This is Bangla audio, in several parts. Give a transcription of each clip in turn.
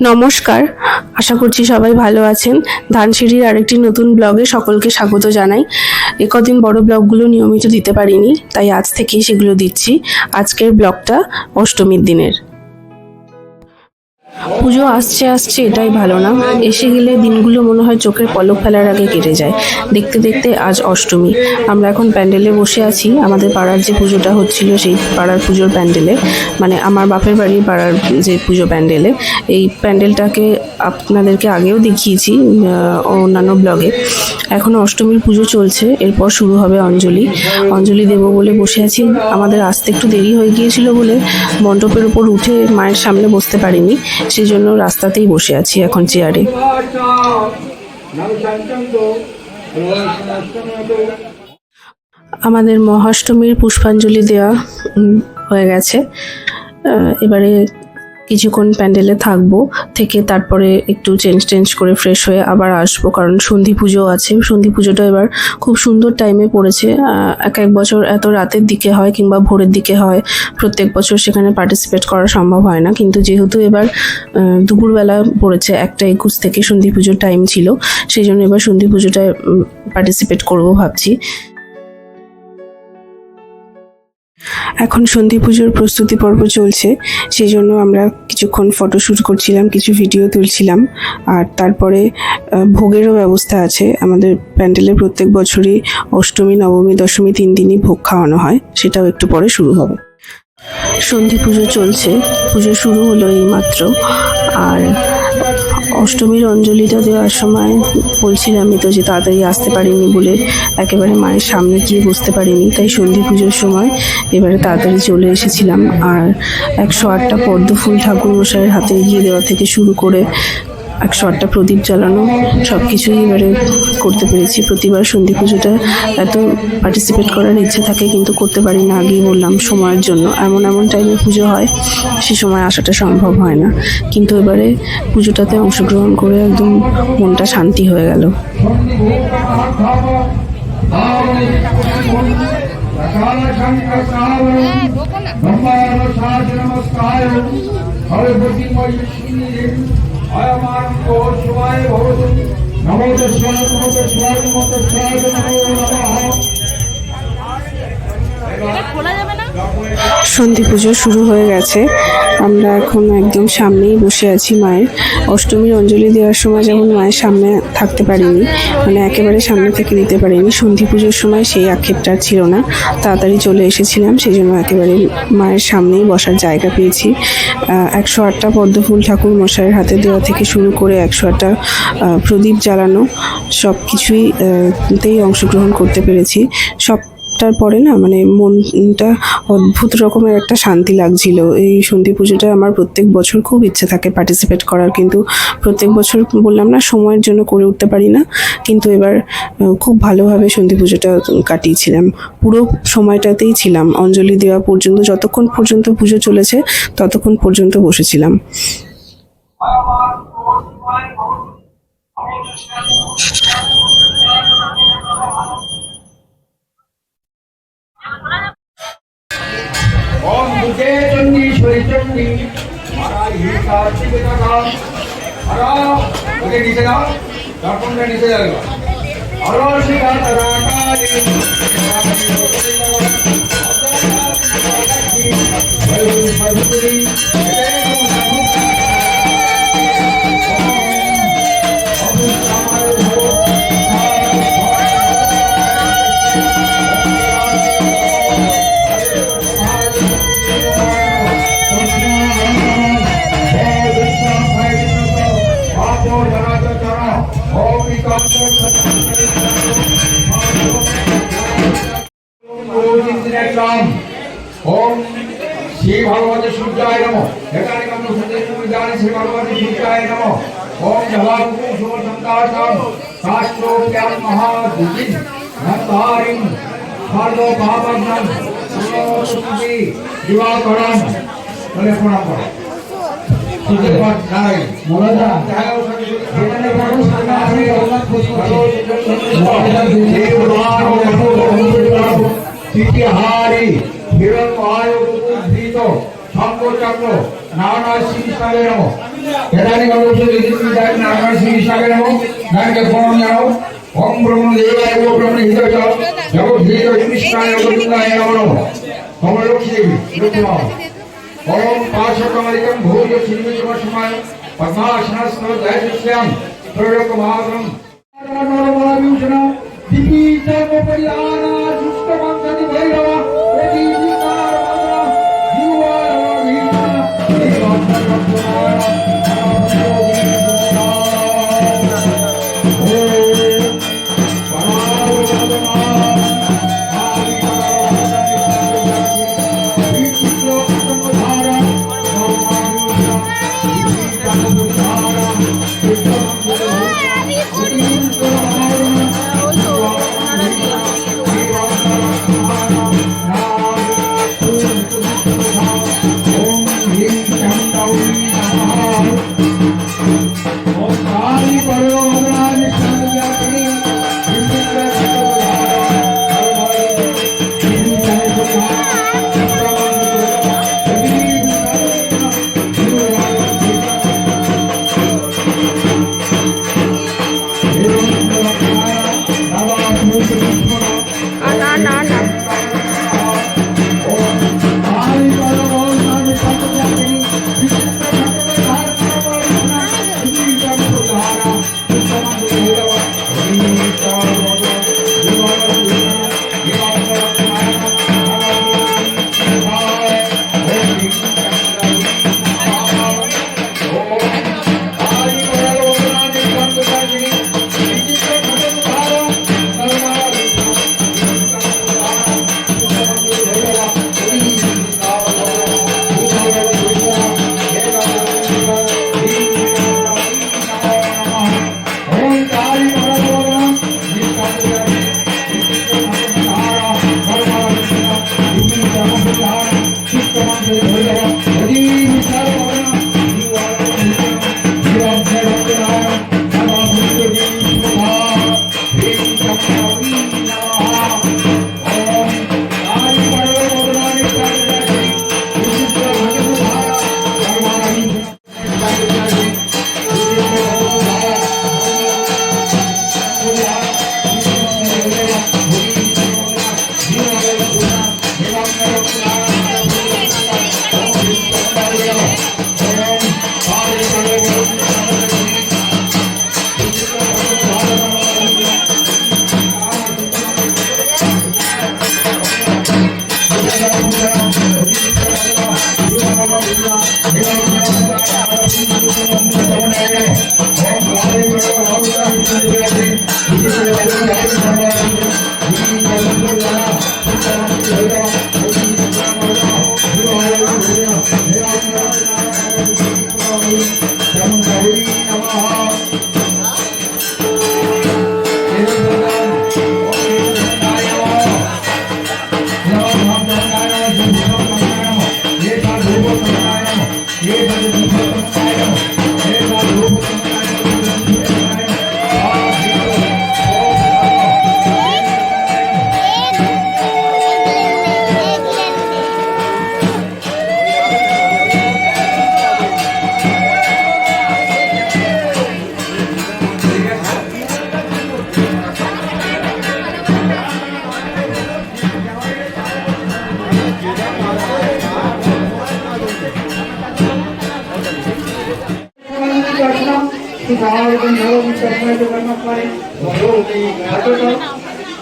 নমস্কার। আশা করছি সবাই ভালো আছেন। ধানসিঁড়ির আরেকটি নতুন ব্লগে সকলকে স্বাগত জানাই। একদিন কদিন বড় ব্লগগুলো নিয়মিত দিতে পারিনি, তাই আজ থেকেই সেগুলো দিচ্ছি। আজকের ব্লগটা অষ্টমীর দিনের। পুজো আসছে আসছে, এটাই ভালো না। এসে গেলে দিনগুলো মনে হয় চোখের পলক ফেলার আগে কেটে যায়। দেখতে দেখতে আজ অষ্টমী। আমরা এখন প্যান্ডেলে বসে আছি। আমাদের পাড়ার যে পুজোটা হচ্ছিল সেই পাড়ার পুজোর প্যান্ডেলে। মানে আমার বাপের বাড়ির পাড়ার যে পুজো প্যান্ডেলে। এই প্যান্ডেলটাকে আপনাদেরকে আগেও দেখিয়েছি অন্যান্য ব্লগে। এখন অষ্টমীর পুজো চলছে। এরপর শুরু হবে অঞ্জলি। অঞ্জলি দেব বলে বসে আছি। আমাদের আসতে একটু দেরি হয়ে গিয়েছিল বলে মণ্ডপের উপর উঠে মায়ের সামনে বসতে পারিনি। সেই জন্য রাস্তাতেই বসে আছি এখন চেয়ারে আমাদের মহাষ্টমীর পুষ্পাঞ্জলি দেওয়া হয়ে গেছে। এবারে কিছুক্ষণ প্যান্ডেলে থাকব থেকে তারপরে একটু চেঞ্জ টেঞ্জ করে ফ্রেশ হয়ে আবার আসব, কারণ সন্ধি পুজো আছে। সন্ধি পুজোটা এবার খুব সুন্দর টাইমে পড়েছে। এক এক বছর এত রাতের দিকে হয় কিংবা ভোরের দিকে হয়, প্রত্যেক বছর সেখানে পার্টিসিপেট করা সম্ভব হয় না। কিন্তু যেহেতু এবার দুপুরবেলা পড়েছে একটা একুশ থেকে সন্ধি পুজোর টাইম ছিল, সেই জন্য এবার সন্ধি পুজোটায় পার্টিসিপেট করব ভাবছি। এখন সন্ধি পুজোর প্রস্তুতি পর্ব চলছে সেই জন্য আমরা কিছুক্ষণ ফটোশ্যুট করছিলাম, কিছু ভিডিও তুলছিলাম, আর তারপরে ভোগেরও ব্যবস্থা আছে। আমাদের প্যান্ডেলে প্রত্যেক বছরই অষ্টমী, নবমী, দশমী তিন দিনই ভোগ খাওয়ানো হয়, সেটাও একটু পরে শুরু হবে। সন্ধি পুজো চলছে, পুজো শুরু হলো এইমাত্র, আর অষ্টমীর অঞ্জলিটা দেওয়ার সময় বলছিলামই তো যে তাড়াতাড়ি আসতে পারিনি বলে, একেবারে মায়ের সামনে গিয়ে বসতে পারিনি, তাই সন্ধি পুজোর সময় এবারে তাড়াতাড়ি চলে এসেছিলাম। আর একশো আটটা পদ্মফুল ঠাকুর মশাইয়ের হাতে গিয়ে দেওয়া থেকে শুরু করে একশো আটটা প্রদীপ জ্বালানো সব কিছুই এবারে করতে পেরেছি। প্রতিবার সন্ধি পুজোটা এত পার্টিসিপেট করার ইচ্ছে থাকে কিন্তু করতে পারি না আগেই বললাম সময়ের জন্য। এমন এমন টাইমে পুজো হয় সে সময় আসাটা সম্ভব হয় না। কিন্তু এবারে পুজোটাতে অংশগ্রহণ করে একদম মনটা শান্তি হয়ে গেল। নমো তস্মায় নমো তস্মায় নমো তস্মায় নমো নমঃ। সন্ধি পুজো শুরু হয়ে গেছে। আমরা এখন একদম সামনেই বসে আছি মায়ের অষ্টমীর অঞ্জলি দেওয়ার সময় যেমন মায়ের সামনে থাকতে পারিনি মানে একেবারে সামনে থেকে দিতে পারিনি। সন্ধি পুজোর সময় সেই আক্ষেপটা ছিল না। তাড়াতাড়ি চলে এসেছিলাম সেই জন্য একেবারে মায়ের সামনেই বসার জায়গা পেয়েছি। একশো আটটা পদ্মফুল ঠাকুর মশাইয়ের হাতে দেওয়া থেকে শুরু করে একশো আটটা প্রদীপ জ্বালানো সব কিছুই তেই অংশগ্রহণ করতে পেরেছি। সব তার পরে না মানে মনটা অদ্ভুত রকমের একটা শান্তি লাগছিল। এই সন্ধি পুজোটা আমার প্রত্যেক বছর খুব ইচ্ছে থাকে পার্টিসিপেট করার কিন্তু প্রত্যেক বছর বললাম না সময়ের জন্য করে উঠতে পারি না। কিন্তু এবার খুব ভালোভাবে সন্ধি পুজোটা কাটিয়েছিলাম। পুরো সময়টাতেই ছিলাম। অঞ্জলি দেওয়া পর্যন্ত, যতক্ষণ পর্যন্ত পুজো চলেছে, ততক্ষণ পর্যন্ত বসেছিলাম। अच्छी जगह का अरो ओके नीचे का डॉक्टर ने नीचे जाएगा अरो शिवा तराका जी अब्दुल खान जी এখানে কম সূর্য তুমি জানি শ্রী ভগবতী সূর্যায় নম। ওম জবাবু শুভ সন্তাসম শাস্ত্র জ্ঞান মহাদুজিন নন্দারিং সর্ব পাপগ্নম সুতি দিবাকরণ। বলে প্রণাম করো। সুযোগ নাই মোলাদা এখানে বড় সামনে আছে আল্লাহ খোঁজ విధానంలో నావనాశి విశ్వాలయము ఎదానికి అడుగుతుంది దానికి నావనాశి విశ్వాలయము దానికి పూర్ణం ఓం బ్రహ్మ దేవాయ ఓ బ్రహ్మ హిందూ జగ భీత విష్ణాయ వృందాయ నమో మమ ఓం పాశకమలికం భూయ శ్రీవిశ్వమాయ పద్మాసనస్థ దయశ్యాం త్రయోక మహాత్రం దిపీ చర్మపర్యాయ সমাবেদন ধরুন সরকারের জন্য করে ধরুন এই ঘাটটা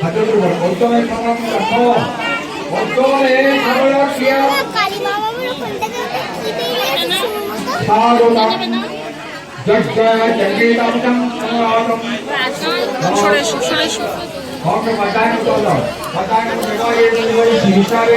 ঘাটটা বর্তমানে সমাবেদন রাখো বর্তমানে আমরা কিয়া সারদা জয় জঙ্গিতাম সমাগম সরে সরে ওকে বাতায়ন করো বাতায়ন করো এই বিষয়ে বিচারে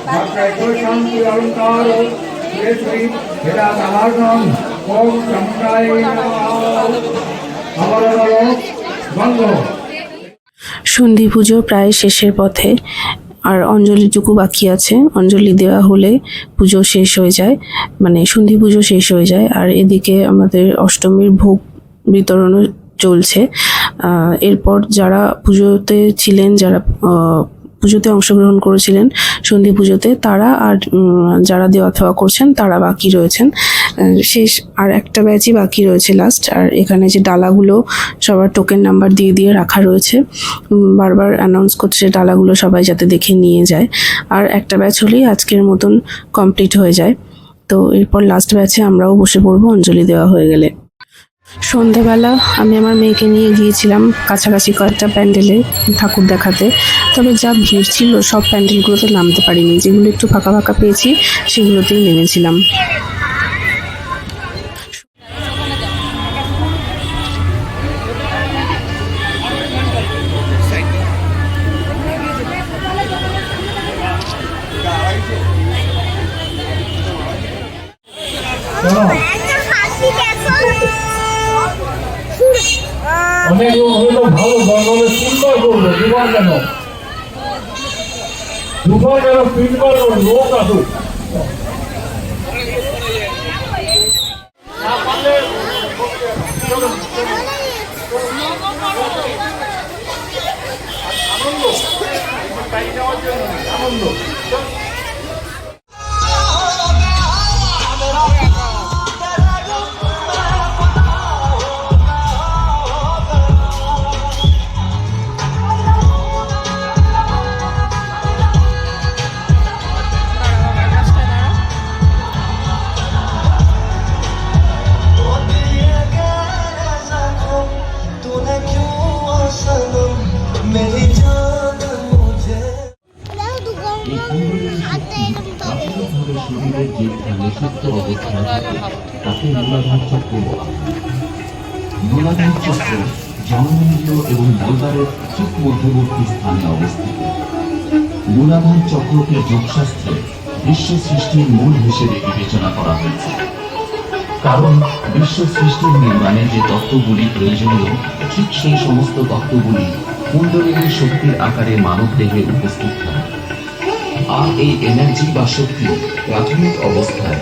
ओम विश्वरत्न समोजुक्त সমগ্র শান্তি অলঙ্কার শ্রী এটা সাধারণ ওম চন্দ্রায় আবার বন্ধ সন্ধি পুজো প্রায় শেষের পথে আর অঞ্জলিটুকু বাকি আছে অঞ্জলি দেওয়া হলে পুজো শেষ হয়ে যায় মানে সন্ধি পুজো শেষ হয়ে যায় আর এদিকে আমাদের অষ্টমীর ভোগ বিতরণও চলছে আহ, এরপর যারা পুজোতে ছিলেন যারা আহ, পুজোতে অংশগ্রহণ করেছিলেন সন্ধি পুজোতে, তারা আর যারা দেওয়া থাওয়া করছেন, তারা বাকি রয়েছেন। শেষ আর একটা ব্যাচই বাকি রয়েছে লাস্ট আর এখানে যে ডালাগুলো সবার টোকেন নাম্বার দিয়ে দিয়ে রাখা রয়েছে বারবার অ্যানাউন্স করছে ডালাগুলো সবাই যাতে দেখে নিয়ে যায়। আর একটা ব্যাচ হলেই আজকের মতন কমপ্লিট হয়ে যায়। তো এরপর লাস্ট ব্যাচে আমরাও বসে পড়ব, অঞ্জলি দেওয়া হয়ে গেলে। সন্ধেবেলা আমি আমার মেয়েকে নিয়ে গিয়েছিলাম কাছাকাছি কয়েকটা প্যান্ডেলে ঠাকুর দেখাতে। তবে যা ভিড় ছিল, সব প্যান্ডেলগুলোতে নামতে পারিনি। যেগুলো একটু ফাঁকা ফাঁকা পেয়েছি, সেগুলোতেই নেমেছিলাম। কেন দুবার কেন তিনবার লোক আসুক। तूने মূলাধার চক্র জননেন্দ্রিয় এবং মূলধারের ঠিক মধ্যবর্তী স্থানে অবস্থিত। মূলাধার চক্রকে যোগশাস্ত্রে বিশ্ব সৃষ্টির মূল হিসেবে বিবেচনা করা হয়েছে। কারণ বিশ্ব সৃষ্টির নির্মাণে যে তত্ত্বগুলি প্রয়োজনীয়, ঠিক সেই সমস্ত তত্ত্বগুলি কুণ্ডলিনী শক্তির আকারে মানব দেহে উপস্থিত থাকে আর এই এনার্জি বা শক্তি প্রাথমিক অবস্থায়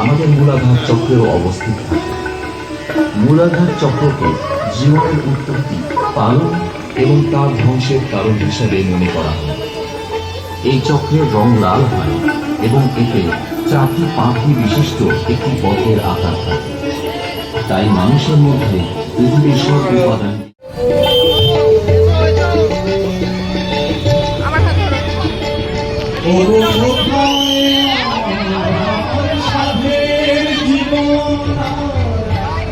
আমাদের মূলাধার চক্রেও অবস্থিত থাকে। মূলাধার চক্রকে জীবনের উৎপত্তি, পালন এবং তার ধ্বংসের কারণ হিসাবে মনে করা হয়। এই চক্রের রং লাল হয় এবং এতে চারটি পাখি বিশিষ্ট একটি পথের আকার থাকে। তাই মানুষের মধ্যে পৃথিবীর সব উপাদান আমার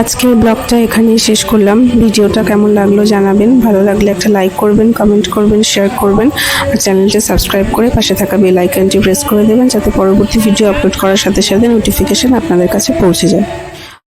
আজকের ব্লগটা এখানেই শেষ করলাম। ভিডিওটা কেমন লাগল জানাবেন। ভালো লাগলে একটা লাইক করবেন কমেন্ট করবেন শেয়ার করবেন। আর চ্যানেলটা সাবস্ক্রাইব করে পাশে থাকা বেল আইকনটি প্রেস করে দেবেন, যাতে পরবর্তী ভিডিও আপলোড করার সাথে সাথে নোটিফিকেশন আপনাদের কাছে পৌঁছে যায়।